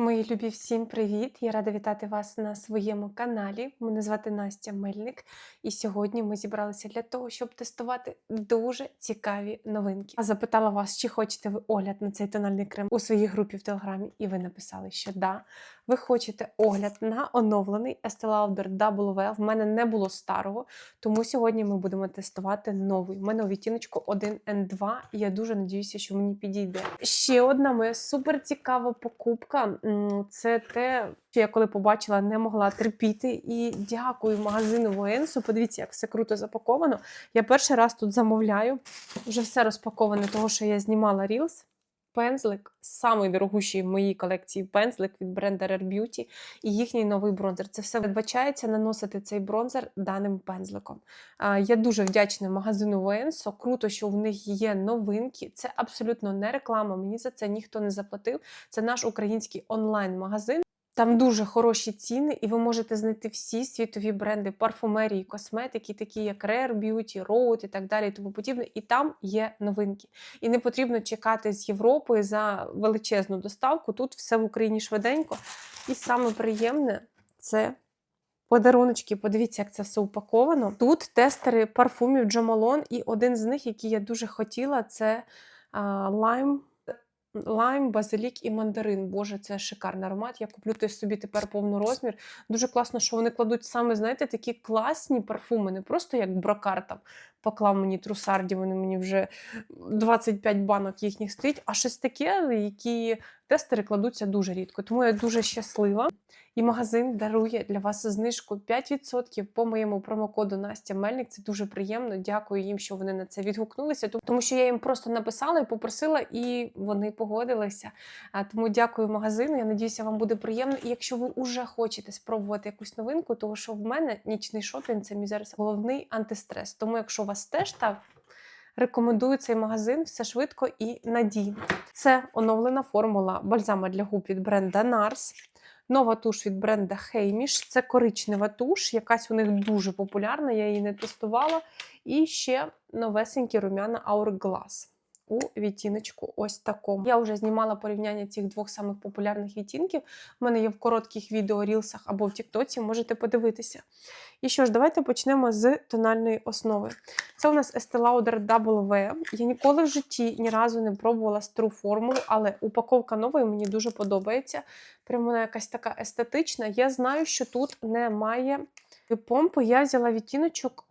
Мої любі, всім привіт! Я рада вітати вас на своєму каналі. Мене звати Настя Мельник, і сьогодні ми зібралися для того, щоб тестувати дуже цікаві новинки. А запитала вас, чи хочете ви огляд на цей тональний крем у своїй групі в Телеграмі, і ви написали, що да. Ви хочете огляд на оновлений Estee Lauder W. В мене не було старого, тому сьогодні ми будемо тестувати новий. У мене у відтіночку 1N2, і я дуже надіюся, що мені підійде. Ще одна моя супер цікава покупка. Це те, що я коли побачила, не могла терпіти. І дякую магазину Военсу. Подивіться, як все круто запаковано. Я перший раз тут замовляю. Вже все розпаковане, того, що я знімала Reels. Пензлик, самий дорогущий в моїй колекції пензлик від бренду Rare Beauty і їхній новий бронзер. Це все передбачається наносити цей бронзер даним пензликом. Я дуже вдячна магазину Венсо. Круто, що в них є новинки. Це абсолютно не реклама. Мені за це ніхто не заплатив. Це наш український онлайн-магазин. Там дуже хороші ціни, і ви можете знайти всі світові бренди парфумерії, косметики, такі як Rare Beauty, Rode і так далі, і тому подібне. І там є новинки. І не потрібно чекати з Європи за величезну доставку. Тут все в Україні швиденько. І саме приємне це подаруночки. Подивіться, як це все упаковано. Тут тестери парфумів Джомалон, і один з них, який я дуже хотіла, це а, лайм. Лайм, базилік і мандарин. Боже, це шикарний аромат. Я куплю той собі тепер повний розмір. Дуже класно, що вони кладуть саме, знаєте, такі класні парфуми, не просто як брокар там поклав мені трусарді, вони мені вже 25 банок їхніх стоїть, а щось таке, які тестери кладуться дуже рідко. Тому я дуже щаслива. І магазин дарує для вас знижку 5% по моєму промокоду Настя Мельник. Це дуже приємно. Дякую їм, що вони на це відгукнулися. Тому що я їм просто написала і попросила, і вони погодилися. Тому дякую магазину. Я надіюся, вам буде приємно. І якщо ви вже хочете спробувати якусь новинку, тому що в мене нічний шопінг це мій зараз головний антистрес. Тому, якщо у вас теж так. Рекомендую цей магазин все швидко і надійно. Це оновлена формула бальзама для губ від бренда NARS. Нова туш від бренда Хейміш Це коричнева туш, якась у них дуже популярна, я її не тестувала. І ще новесенькі румяна Hourglass у відтіночку ось такому. Я вже знімала порівняння цих двох самих популярних відтінків. У мене є в коротких відео рілсах або в Тіктоці, можете подивитися. І що ж, давайте почнемо з тональної основи. Це у нас Estee Lauder W. Я ніколи в житті ні разу не пробувала стару формулу, але упаковка нової мені дуже подобається. Прямо вона якась така естетична. Я знаю, що тут немає помпи. Я взяла відтіночок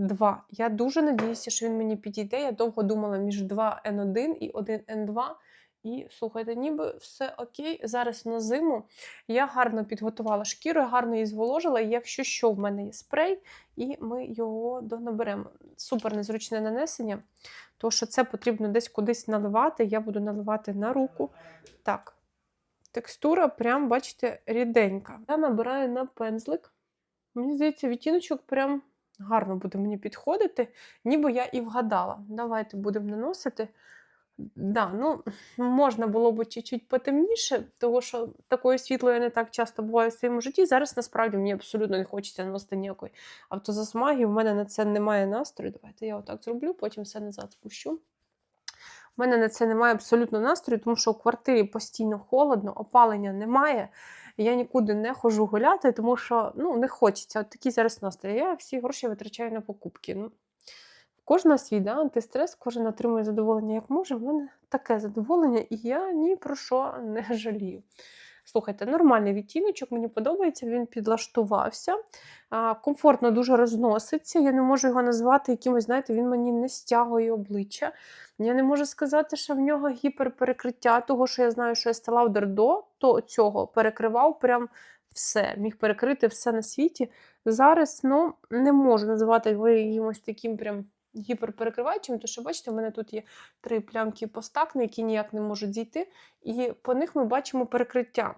1N2. Я дуже надіюся, що він мені підійде. Я довго думала між 2N1 і 1N2. І слухайте, ніби все окей. Зараз на зиму я гарно підготувала шкіру, гарно її зволожила. І якщо що, в мене є спрей, і ми його донаберемо. Супер незручне нанесення, тому що це потрібно десь кудись наливати. Я буду наливати на руку. Так, текстура, прям, бачите, ріденька. Я набираю на пензлик. Мені здається, відтіночок прям гарно буде мені підходити, ніби я і вгадала. Давайте будемо наносити. Да, ну, можна було б чуть-чуть потемніше, тому що такою світлою я не так часто буваю в своєму житті. Зараз насправді мені абсолютно не хочеться наносити ніякої автозасмаги. У мене на це немає настрою. Давайте я отак зроблю, потім все назад спущу. У мене на це немає абсолютно настрою, тому що у квартирі постійно холодно, опалення немає. Я нікуди не хожу гуляти, тому що ну, не хочеться. От такі зараз настрій. Я всі гроші витрачаю на покупки. Ну, Кожна свій да, антистрес, кожен отримує задоволення як може. У мене таке задоволення, і я ні про що не жалію. Слухайте, нормальний відтіночок, мені подобається, він підлаштувався. Комфортно дуже розноситься. Я не можу його назвати якимось, знаєте, він мені не стягує обличчя. Я не можу сказати, що в нього гіперперекриття, того, що я знаю, що Estee Lauder до то цього перекривав прям все, міг перекрити все на світі. Зараз ну, не можу називати його якимось таким прям гіперперекриваючим, тому що, бачите, у мене тут є три плямки постакни, які ніяк не можуть зійти, і по них ми бачимо перекриття.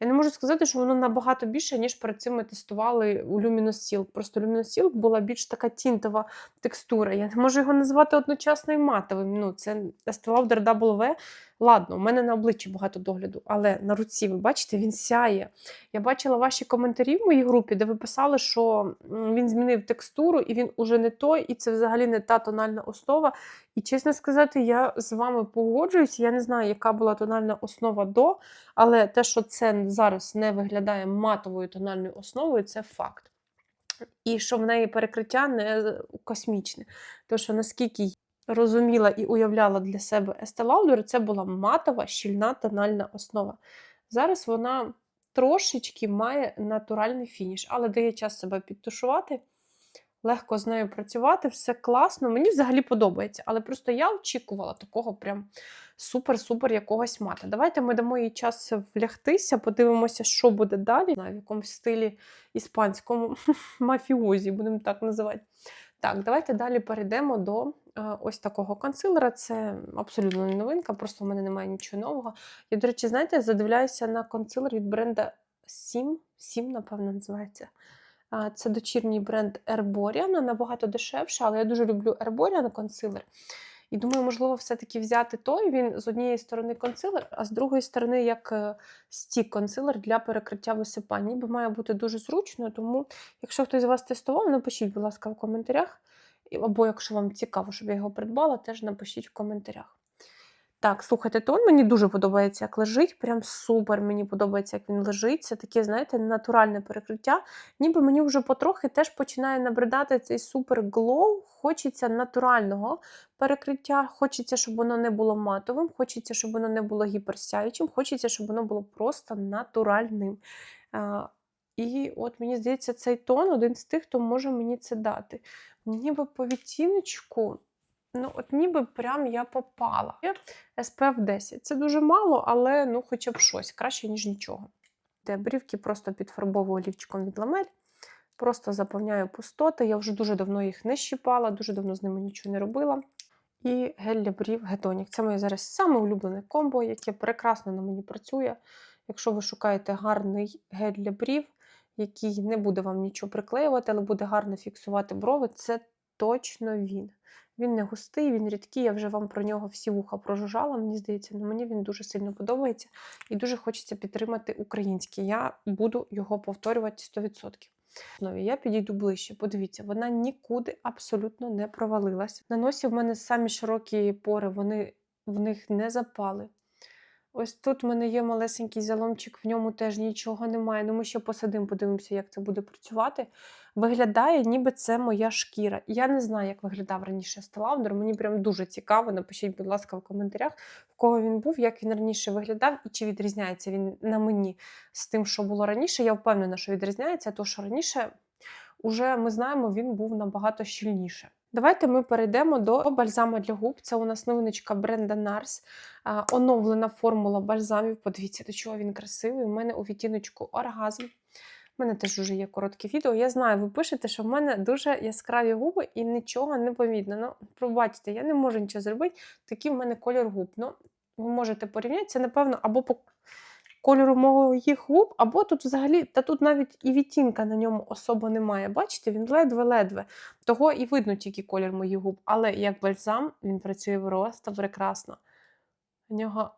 Я не можу сказати, що воно набагато більше, ніж перед цим ми тестували у Luminous Silk. Просто Luminous Silk була більш така тінтова текстура. Я не можу його назвати одночасно і матовим. Ну, це Estee Lauder W. Ладно, у мене на обличчі багато догляду, але на руці, ви бачите, він сяє. Я бачила ваші коментарі в моїй групі, де ви писали, що він змінив текстуру і він уже не той, і це взагалі не та тональна основа. І чесно сказати, я з вами погоджуюсь. Я не знаю, яка була тональна основа до, але те, що це зараз не виглядає матовою тональною основою, це факт. І що в неї перекриття не космічне. Тому що наскільки розуміла і уявляла для себе Estee Lauder, це була матова, щільна тональна основа. Зараз вона трошечки має натуральний фініш, але дає час себе підтушувати. Легко з нею працювати, все класно. Мені взагалі подобається, але просто я очікувала такого прям супер-супер якогось мата. Давайте ми дамо їй час влягтися, подивимося, що буде далі. В якомусь стилі іспанському мафіозі, будемо так називати. Так, давайте далі перейдемо до е, ось такого консилера. Це абсолютно не новинка, просто в мене немає нічого нового. Я, до речі, знаєте, задивляюся на консилер від бренда Sim. Sim, напевно, називається. Це дочірній бренд Herborian, набагато дешевше, але я дуже люблю Herborian консилер. І думаю, можливо, все-таки взяти той. Він з однієї сторони консилер, а з другої сторони, як е, стік консилер для перекриття висипань. Ніби має бути дуже зручно, тому, якщо хтось з вас тестував, напишіть, будь ласка, в коментарях. Або якщо вам цікаво, щоб я його придбала, теж напишіть в коментарях. Так, слухайте, тон мені дуже подобається, як лежить. Прям супер. Мені подобається, як він лежить. Це таке, знаєте, натуральне перекриття. Ніби мені вже потрохи теж починає набридати цей супер глоу. Хочеться натурального перекриття. Хочеться, щоб воно не було матовим, хочеться, щоб воно не було гіперсяючим, хочеться, щоб воно було просто натуральним. І от мені здається, цей тон один з тих, хто може мені це дати. Ніби по відтіночку, ну от ніби прям я попала. SPF 10. Це дуже мало, але ну хоча б щось, краще, ніж нічого. Де брівки просто підфарбовую олівчиком від ламель. Просто заповняю пустоти. Я вже дуже давно їх не щіпала, дуже давно з ними нічого не робила. І гель для брів Гетонік. Це моє зараз саме улюблене комбо, яке прекрасно на мені працює. Якщо ви шукаєте гарний гель для брів, який не буде вам нічого приклеювати, але буде гарно фіксувати брови, це точно він. Він не густий, він рідкий. Я вже вам про нього всі вуха прожужжала. Мені здається, ну мені він дуже сильно подобається і дуже хочеться підтримати український. Я буду його повторювати 100%. Знову я підійду ближче. Подивіться, вона нікуди абсолютно не провалилась. На носі в мене самі широкі пори, вони в них не запали. Ось тут в мене є малесенький заломчик, в ньому теж нічого немає. Ну, ми ще посидимо, подивимося, як це буде працювати. Виглядає, ніби це моя шкіра. Я не знаю, як виглядав раніше Стелавдер. Мені прям дуже цікаво. Напишіть, будь ласка, в коментарях, в кого він був, як він раніше виглядав і чи відрізняється він на мені з тим, що було раніше. Я впевнена, що відрізняється, тому що раніше уже ми знаємо, він був набагато щільніше. Давайте ми перейдемо до бальзаму для губ. Це у нас новиночка бренда NARS. Оновлена формула бальзамів. Подивіться, до чого він красивий. У мене у відтіночку оргазм. У мене теж вже є коротке відео. Я знаю, ви пишете, що в мене дуже яскраві губи і нічого не помітно. Ну, пробачте, я не можу нічого зробити. Такий в мене колір губ. Ну, ви можете порівняти. Це, напевно, або по кольору моїх губ, або тут взагалі, та тут навіть і відтінка на ньому особо немає. Бачите, він ледве-ледве. Того і видно тільки колір моїх губ. Але як бальзам він працює просто прекрасно. У нього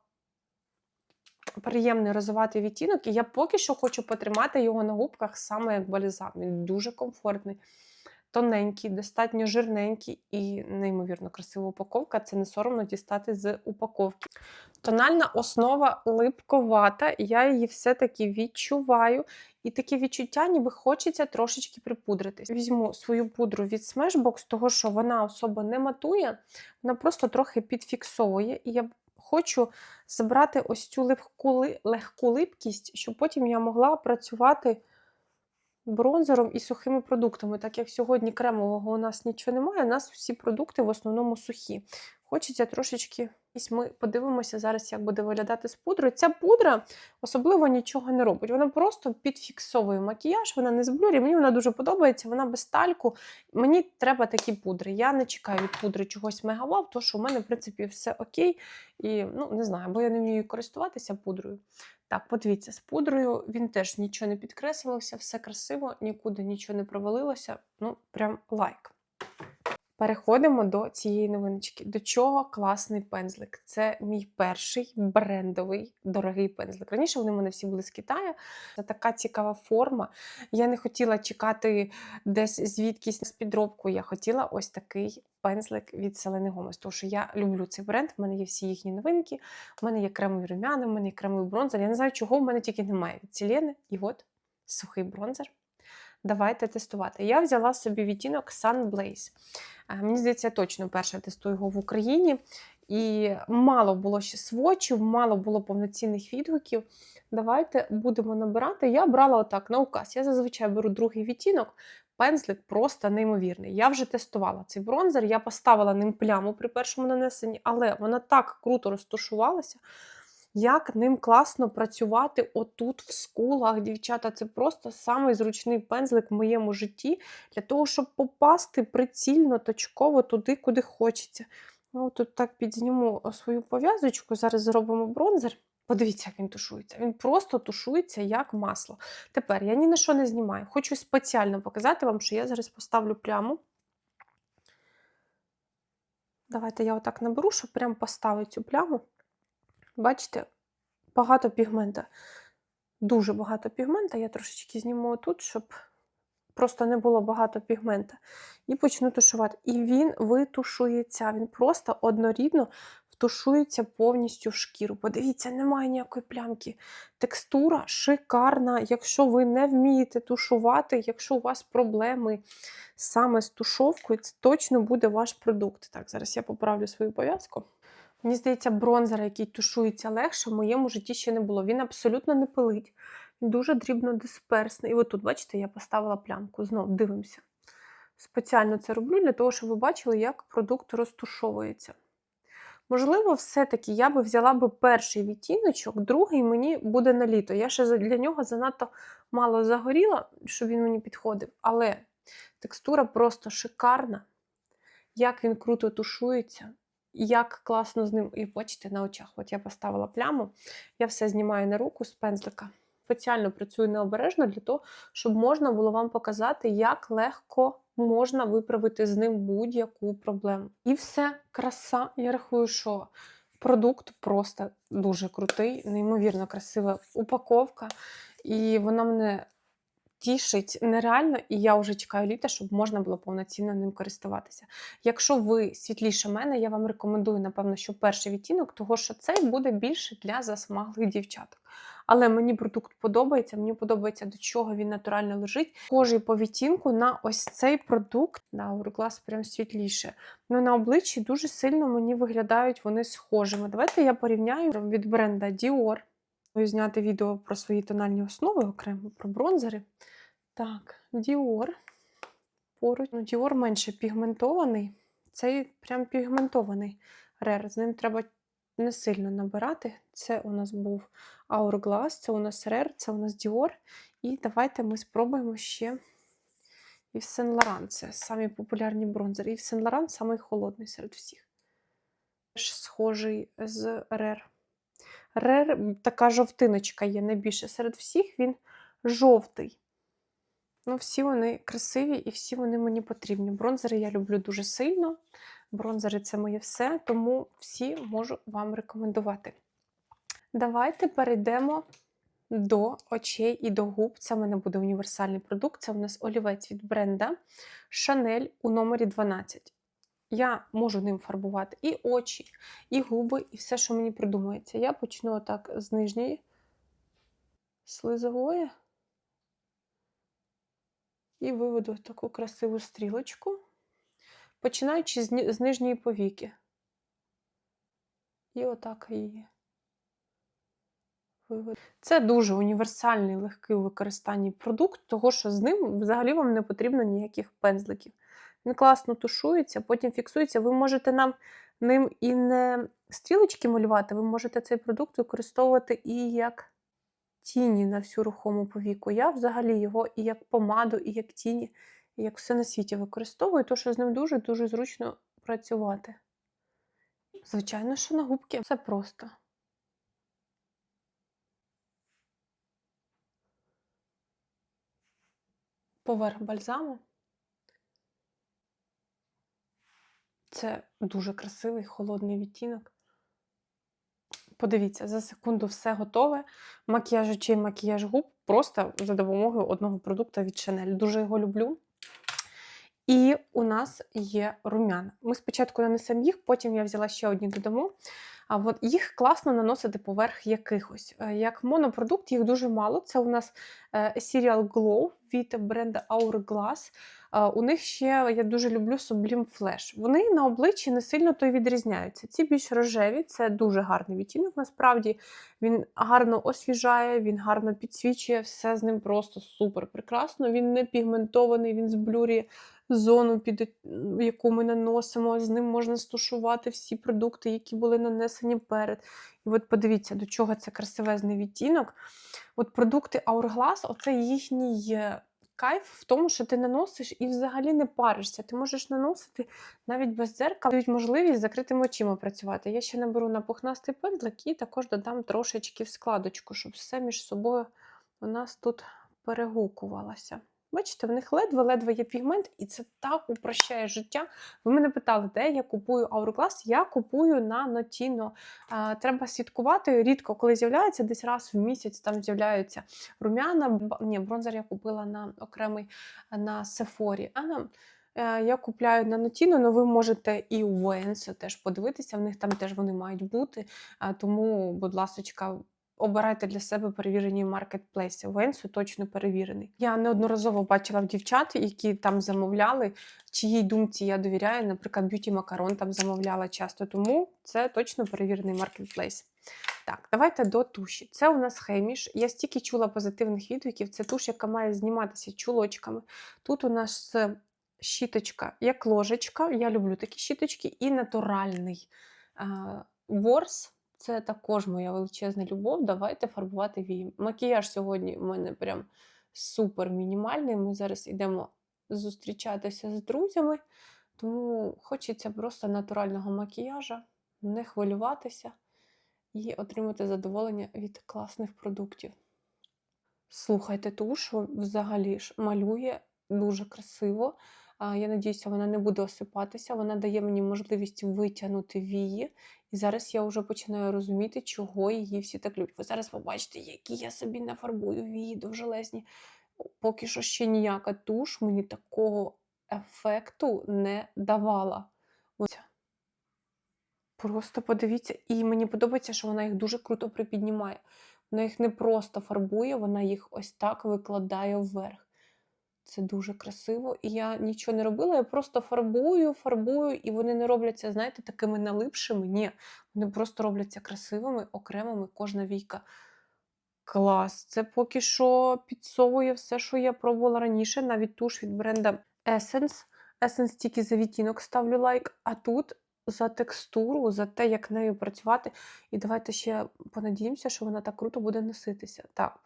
приємний розуватий відтінок, і я поки що хочу потримати його на губках саме як бальзам. Він дуже комфортний, тоненький, достатньо жирненький і неймовірно красива упаковка. Це не соромно дістати з упаковки. Тональна основа липковата, я її все-таки відчуваю. І таке відчуття, ніби хочеться трошечки припудритись. Візьму свою пудру від Smashbox, того що вона особо не матує, вона просто трохи підфіксовує. І я хочу забрати ось цю легку, липкість, щоб потім я могла працювати бронзером і сухими продуктами. Так як сьогодні кремового у нас нічого немає, у нас всі продукти в основному сухі. Хочеться трошечки. Ми подивимося зараз, як буде виглядати з пудрою. Ця пудра особливо нічого не робить. Вона просто підфіксовує макіяж, вона не з. Мені вона дуже подобається, вона без тальку. Мені треба такі пудри. Я не чекаю від пудри чогось мегавав, тому що в мене, в принципі, все окей. І ну, не знаю, бо я не вмію користуватися пудрою. Так, подивіться, з пудрою він теж нічого не підкреслилося, все красиво, нікуди нічого не провалилося. Ну, прям лайк. Переходимо до цієї новиночки. До чого класний пензлик? Це мій перший брендовий дорогий пензлик. Раніше вони в мене всі були з Китаю. Це така цікава форма. Я не хотіла чекати десь звідкись з підробку. Я хотіла ось такий пензлик від Селени Гомес, тому що я люблю цей бренд. В мене є всі їхні новинки. У мене є кремові румяни, в мене є кремовий бронзер. Я не знаю, чого в мене тільки немає від Селени. І от сухий бронзер. Давайте тестувати. Я взяла собі відтінок Sun Blaze. Е, Мені здається, я точно перше тестую його в Україні. І мало було ще свочів, мало було повноцінних відгуків. Давайте будемо набирати. Я брала отак на указ. Я зазвичай беру другий відтінок. Пензлик просто неймовірний. Я вже тестувала цей бронзер, я поставила ним пляму при першому нанесенні, але вона так круто розташувалася. Як ним класно працювати отут в скулах, дівчата, це просто самий зручний пензлик в моєму житті для того, щоб попасти прицільно, точково туди, куди хочеться. Ну, тут так підзніму свою пов'язочку, зараз зробимо бронзер. Подивіться, як він тушується. Він просто тушується як масло. Тепер я ні на що не знімаю. Хочу спеціально показати вам, що я зараз поставлю пляму. Давайте я отак наберу, щоб прям поставити цю пляму. Бачите, багато пігмента. Дуже багато пігмента. Я трошечки зніму тут, щоб просто не було багато пігмента. І почну тушувати. І він витушується. Він просто однорідно втушується повністю в шкіру. Подивіться, немає ніякої плямки. Текстура шикарна. Якщо ви не вмієте тушувати, якщо у вас проблеми саме з тушовкою, це точно буде ваш продукт. Так, зараз я поправлю свою пов'язку. Мені здається, бронзера, який тушується легше, в моєму житті ще не було. Він абсолютно не пилить. Він дуже дрібно дисперсний. І от тут, бачите, я поставила плямку. Знов дивимося. Спеціально це роблю для того, щоб ви бачили, як продукт розтушовується. Можливо, все-таки я би взяла би перший відтіночок, другий мені буде на літо. Я ще для нього занадто мало загоріла, щоб він мені підходив. Але текстура просто шикарна. Як він круто тушується як класно з ним. І бачите, на очах. От я поставила пляму, я все знімаю на руку з пензлика. Спеціально працюю необережно для того, щоб можна було вам показати, як легко можна виправити з ним будь-яку проблему. І все, краса. Я рахую, що продукт просто дуже крутий, неймовірно красива упаковка. І вона мене тішить нереально, і я вже чекаю літа, щоб можна було повноцінно ним користуватися. Якщо ви світліше мене, я вам рекомендую, напевно, що перший відтінок, того що цей буде більше для засмаглих дівчаток. Але мені продукт подобається, мені подобається, до чого він натурально лежить. Схожий по відтінку на ось цей продукт, на Hourglass прям світліше. Ну на обличчі дуже сильно мені виглядають вони схожими. Давайте я порівняю від бренда Dior. Зняти відео про свої тональні основи окремо, про бронзери. Так, Dior. Поруч. Ну, Dior менше пігментований. Цей прям пігментований рер. З ним треба не сильно набирати. Це у нас був Hourglass, це у нас Rare, це у нас Dior. І давайте ми спробуємо ще і в Saint Laurent. Це самі популярні бронзери. І в Saint Laurent самий холодний серед всіх. Теж схожий з Rare. Рер, така жовтиночка є найбільше серед всіх, він жовтий. Ну, Всі вони красиві і всі вони мені потрібні. Бронзери я люблю дуже сильно. Бронзери це моє все, тому всі можу вам рекомендувати. Давайте перейдемо до очей і до губ. Це в мене буде універсальний продукт. Це у нас олівець від бренда Chanel у номері 12. Я можу ним фарбувати і очі, і губи, і все, що мені придумається. Я почну отак з нижньої слизової і виведу таку красиву стрілочку, починаючи з, нижньої повіки. І отак її. Це дуже універсальний, легкий у використанні продукт, того що з ним взагалі вам не потрібно ніяких пензликів. Він класно тушується, потім фіксується. Ви можете нам ним і не стрілочки малювати, ви можете цей продукт використовувати і як тіні на всю рухому повіку. Я взагалі його і як помаду, і як тіні, і як все на світі використовую, тому що з ним дуже-дуже зручно працювати. Звичайно, що на губки все просто. Поверх бальзаму. Це дуже красивий холодний відтінок. Подивіться, за секунду все готове. Макіяж очей, макіяж губ просто за допомогою одного продукту від Chanel. Дуже його люблю. І у нас є румяна. Ми спочатку нанесемо їх, потім я взяла ще одні додамо. А от їх класно наносити поверх якихось. Е, Як монопродукт, їх дуже мало. Це у нас е, Serial Glow від бренду Hourglass. Е, У них ще я дуже люблю Sublime Flash. Вони на обличчі не сильно то й відрізняються. Ці більш рожеві, це дуже гарний відтінок. Насправді він гарно освіжає, він гарно підсвічує, все з ним просто супер прекрасно. Він не пігментований, він зблюрює зону, під яку ми наносимо. З ним можна стушувати всі продукти, які були нанесені перед. І от подивіться, до чого це красивезний відтінок. От продукти Hourglass, оце їхній кайф в тому, що ти наносиш і взагалі не паришся. Ти можеш наносити навіть без дзеркала, дають можливість закритими очима працювати. Я ще наберу на пухнастий пензлик і також додам трошечки в складочку, щоб все між собою у нас тут перегукувалося. Бачите, в них ледве-ледве є пігмент, і це так упрощає життя. Ви мене питали, де я купую Hourglass? Я купую на Notino. Треба слідкувати. Рідко, коли з'являється, десь раз в місяць там з'являються рум'яна. Ні, бронзер я купила на окремий на Sephora. А Е, Я купляю на Notino, але ви можете і у Венсо теж подивитися. В них там теж вони мають бути. Тому, будь ласочка, обирайте для себе перевірені маркетплейси. Венсо точно перевірений. Я неодноразово бачила в дівчат, які там замовляли, чиїй думці я довіряю. Наприклад, Б'юті Макарон там замовляла часто, тому це точно перевірений маркетплейс. Так, давайте до туші. Це у нас хеміш. Я стільки чула позитивних відгуків. Це туш, яка має зніматися чулочками. Тут у нас щіточка, як ложечка. Я люблю такі щіточки, і натуральний ворс. Це також моя величезна любов. Давайте фарбувати вії. Макіяж сьогодні у мене прям супер мінімальний. Ми зараз йдемо зустрічатися з друзями, тому хочеться просто натурального макіяжа, не хвилюватися і отримати задоволення від класних продуктів. Слухайте, тушу взагалі ж малює дуже красиво. Я надіюся, вона не буде осипатися. Вона дає мені можливість витягнути вії. І зараз я вже починаю розуміти, чого її всі так люблять. Ви зараз побачите, які я собі нафарбую вії довжелезні. Поки що ще ніяка туш мені такого ефекту не давала. Ось. Просто подивіться, і мені подобається, що вона їх дуже круто припіднімає. Вона їх не просто фарбує, вона їх ось так викладає вверх. Це дуже красиво. І я нічого не робила, я просто фарбую, фарбую, і вони не робляться, знаєте, такими налипшими. Ні, вони просто робляться красивими, окремими, кожна війка. Клас! Це поки що підсовує все, що я пробувала раніше, навіть туш від бренда Essence. Essence тільки за відтінок ставлю лайк, а тут за текстуру, за те, як нею працювати. І давайте ще понадіємося, що вона так круто буде носитися. Так.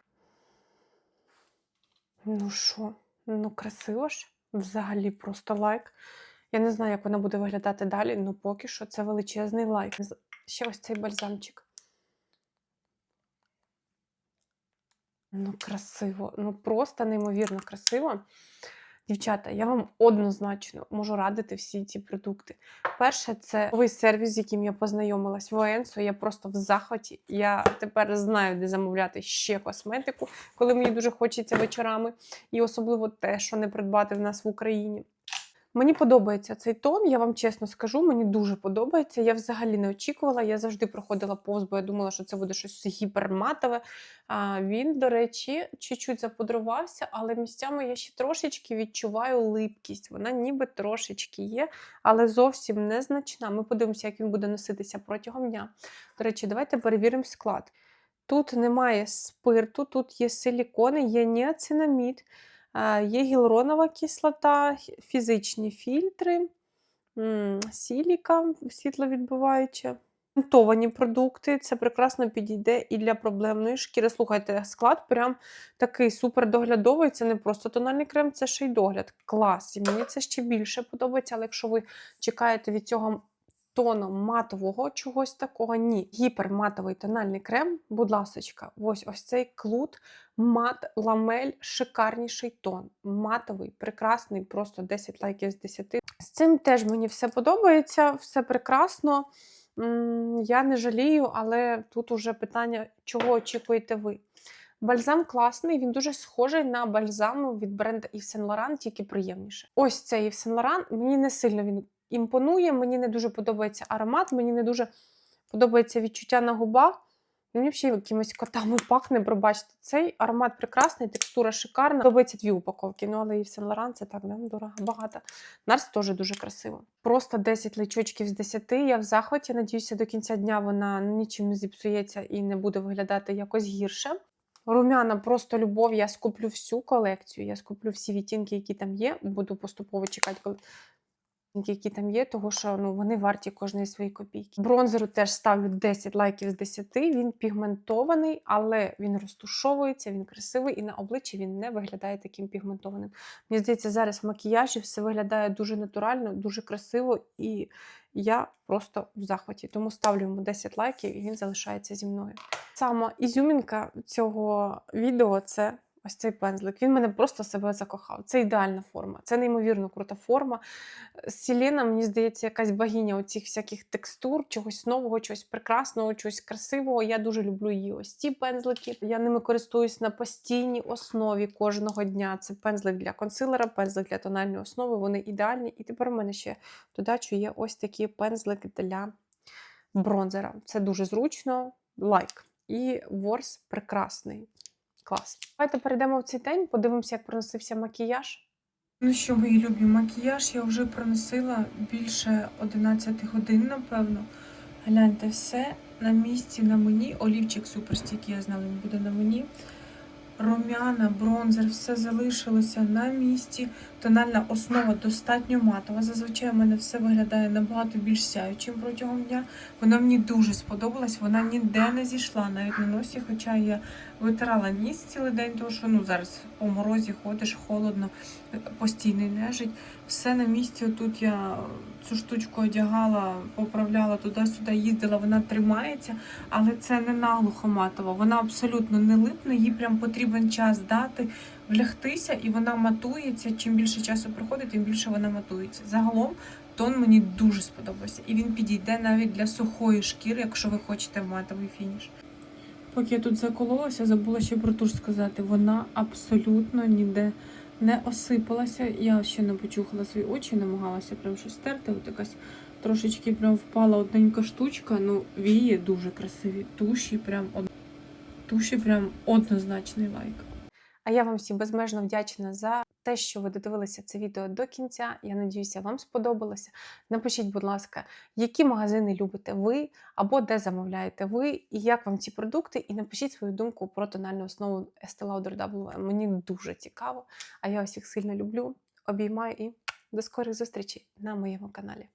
Ну що, ну красиво ж. Взагалі просто лайк. Я не знаю, як вона буде виглядати далі, але поки що це величезний лайк. Ще ось цей бальзамчик. Ну, красиво, ну просто неймовірно красиво. Дівчата, я вам однозначно можу радити всі ці продукти. Перше, це новий сервіс, з яким я познайомилась в Оенсо. Я просто в захваті. Я тепер знаю, де замовляти ще косметику, коли мені дуже хочеться вечорами. І особливо те, що не придбати в нас в Україні. Мені подобається цей тон, я вам чесно скажу, мені дуже подобається. Я взагалі не очікувала. Я завжди проходила повз, бо я думала, що це буде щось гіперматове. А він, до речі, чуть-чуть запудрувався, але місцями я ще трошечки відчуваю липкість. Вона ніби трошечки є, але зовсім незначна. Ми подивимося, як він буде носитися протягом дня. До речі, давайте перевіримо склад. Тут немає спирту, тут є силікони, є ніацинамід, є гіалуронова кислота, фізичні фільтри, сіліка світловідбиваюча. Ферментовані продукти, це прекрасно підійде і для проблемної шкіри. Слухайте, склад прям такий супер доглядовий. Це не просто тональний крем, це ще й догляд. Клас. І мені це ще більше подобається, але якщо ви чекаєте від цього тону матового чогось такого, ні. Гіперматовий тональний крем, будь ласочка, ось ось цей клут, мат, ламель, шикарніший тон. Матовий, прекрасний, просто 10 лайків з 10. З цим теж мені все подобається, все прекрасно. Я не жалію, але тут уже питання, чого очікуєте ви. Бальзам класний, він дуже схожий на бальзам від бренду Yves Saint Laurent, тільки приємніше. Ось цей Yves Saint Laurent, мені не сильно він імпонує, мені не дуже подобається аромат, мені не дуже подобається відчуття на губах. Мені взагалі якимось котами пахне, пробачте. Цей аромат прекрасний, текстура шикарна. Подобається дві упаковки. Ну, але і в Saint Laurent це так, да? дорого, багато. Нарс теж дуже красиво. Просто 10 личочків з 10. Я в захваті. Надіюся, до кінця дня вона нічим не зіпсується і не буде виглядати якось гірше. Румяна просто любов. Я скуплю всю колекцію. Я скуплю всі відтінки, які там є. Буду поступово чекати, коли які там є, тому що ну, вони варті кожної своєї копійки. Бронзеру теж ставлю 10 лайків з 10. Він пігментований, але він розтушовується, він красивий, і на обличчі він не виглядає таким пігментованим. Мені здається, зараз в макіяжі все виглядає дуже натурально, дуже красиво, і я просто в захваті. Тому ставлю йому 10 лайків, і він залишається зі мною. Сама ізюмінка цього відео це. Ось цей пензлик. Він мене просто себе закохав. Це ідеальна форма, це неймовірно крута форма. Селена, мені здається, якась богиня оцих всяких текстур, чогось нового, чогось прекрасного, чогось красивого. Я дуже люблю її ось ці пензлики. Я ними користуюсь на постійній основі кожного дня. Це пензлик для консилера, пензлик для тональної основи. Вони ідеальні. І тепер у мене ще додачу є ось такі пензлики для бронзера. Це дуже зручно. Лайк. І ворс прекрасний. Клас. Давайте перейдемо в цей день, подивимося, як проносився макіяж. Ну що, мої любі, макіяж я вже проносила більше 11 годин, напевно. Гляньте, все на місці на мені. Олівчик суперстійкий, я знала, він буде на мені. Румяна, бронзер, все залишилося на місці. Тональна основа достатньо матова. Зазвичай у мене все виглядає набагато більш сяючим протягом дня. Вона мені дуже сподобалась, вона ніде не зійшла, навіть на носі, хоча я витирала ніс цілий день, тому що ну, зараз по морозі ходиш, холодно, постійний нежить. Все на місці. Тут я цю штучку одягала, поправляла туди-сюди, їздила, вона тримається, але це не наглухо матова. Вона абсолютно не липне, їй прям потрібен час дати, влягтися, і вона матується. Чим більше часу проходить, тим більше вона матується. Загалом тон мені дуже сподобався. І він підійде навіть для сухої шкіри, якщо ви хочете матовий фініш. Поки я тут закололася, забула ще про туш сказати. Вона абсолютно ніде не осипалася. Я ще не почухала свої очі, намагалася прям щось стерти. От якась трошечки прям впала одненька штучка. Ну, вії дуже красиві. Туші прям од... туші прям однозначний лайк. А я вам всім безмежно вдячна за те, що ви додивилися це відео до кінця. Я надіюся, вам сподобалося. Напишіть, будь ласка, які магазини любите ви, або де замовляєте ви, і як вам ці продукти. І напишіть свою думку про тональну основу Estee Lauder W. Мені дуже цікаво. А я усіх сильно люблю. Обіймаю і до скорих зустрічей на моєму каналі.